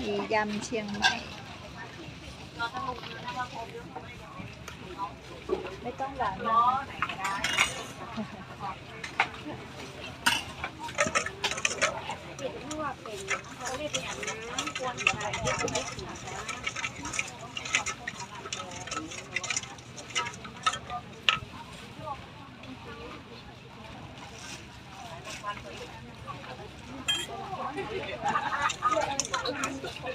มียำเชียงใหม่ ไม่ต้องหวานมากมียำมียำมียำมียำลูกเป็ดใ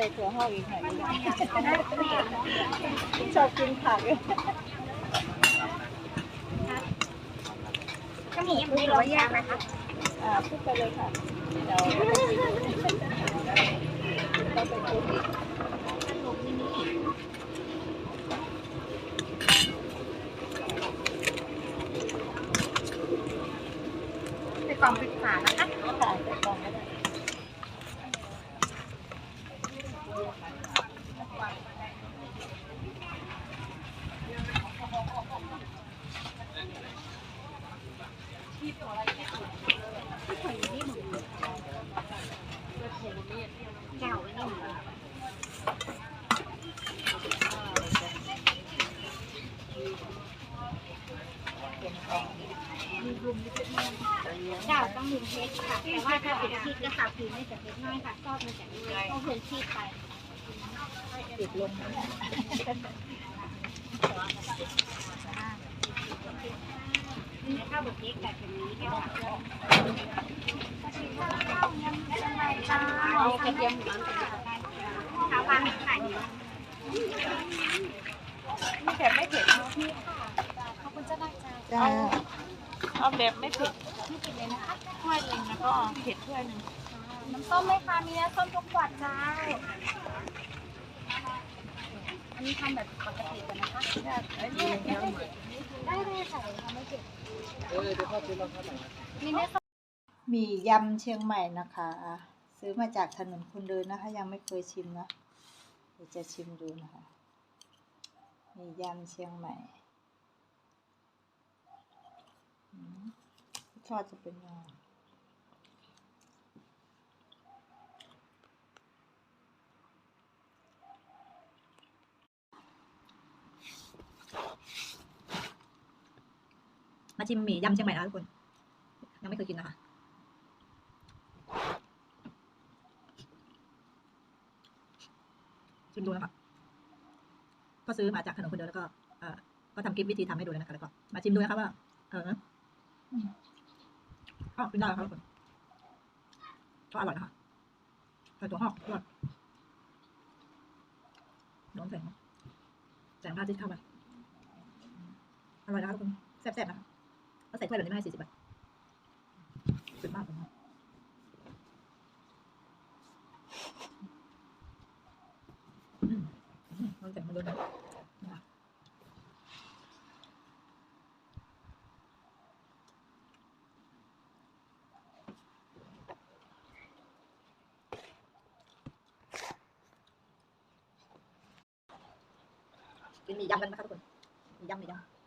ส่ถั่วหอมอีกหน่อยนึงชอบกินผักก็มีมีร้อยยางไหมคะอ่าพูดไปเลยค่ะเดี๋ยวเราไปคุยอีกเป็นกล่องปิดฝานะคะ ค่ะใส่กล่องก็ได้ แก้วไว้นี่ เจ้าต้องลืมเพชรค่ะแต่ว่าถ้าเป็นพริกนะคะคือไม่จะเพชรน้อยค่ะชอบมันจะน้อยก็เพิ่มพริกไปปิดลงนะข้ว เล็กแบบนี้แก้วค่ะเอากระเทียมมันข้าวางไข่มีแบบไม่เผ็ดขอบคุณเจ้าหน้าจ้าจ้าเอาแบบไม่เผ็ดไม่ติดเลยนะคะถ้วยหนึ่งแล้วก็เผ็ดถ้วยหนึ่งน้ำส้มไหมคะมีน้ำส้มทุกขวดจ้าอันนี้ทำแบบปกติก่อนนะคะ ได้เลยค่ะทำไม่เจ็บมีเนื้อส้มมียำเชียงใหม่นะคะอะซื้อมาจากถนนคนเดินนะคะ ยังไม่เคยชิมนะเดี๋ยวจะชิมดูนะคะ มียำเชียงใหม่ทอดจะเป็นยังไง มาชิมหมี่ยำเชียงใหม่นะทุกคน ยังไม่เคยกินนะคะชิมดูนะคะก็ซื้อมาจากถนนคนเดินแล้วก็เอ่อก็ทำคลิปวิธีทำให้ดูเลยนะคะแล้วก็มาชิมดูนะคะว่า เอออ๋อกินได้ครับทุกคนก็อร่อยนะคะใส่ถั่วหอมด้วยน้องแสงแสงพระอาทิตย์เข้าไปอร่อยนะคะทุกคนแซ่บๆนะคะ ใส่ถ้วยแบบนี้มาให้สี่สิบบาทสุดมากเลยนะอืมอืมน้องแสงมาดูนะนะคะกินหมี่ยำกันนะคะทุกคนหมี่ยำหมี่ยำ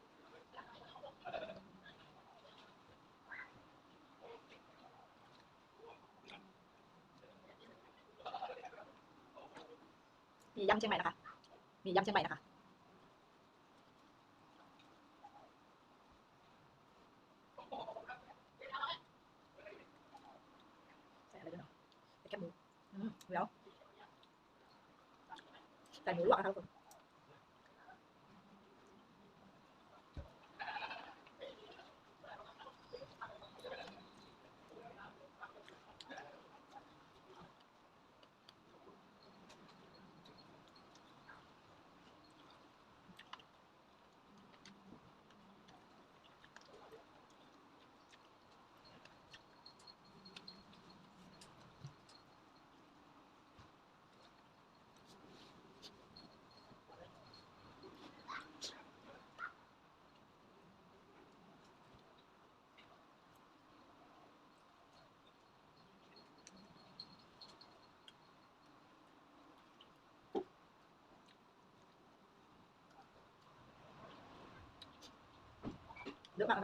มี่ำเชียงใหม่นะคะ มี่ำเชียงใหม่นะคะ ใส่อะไรด้วยเนาะใส่แคบหมูเดี๋ยวใส่หมูลวกนะคะทุกคน เดี๋ยวฝาก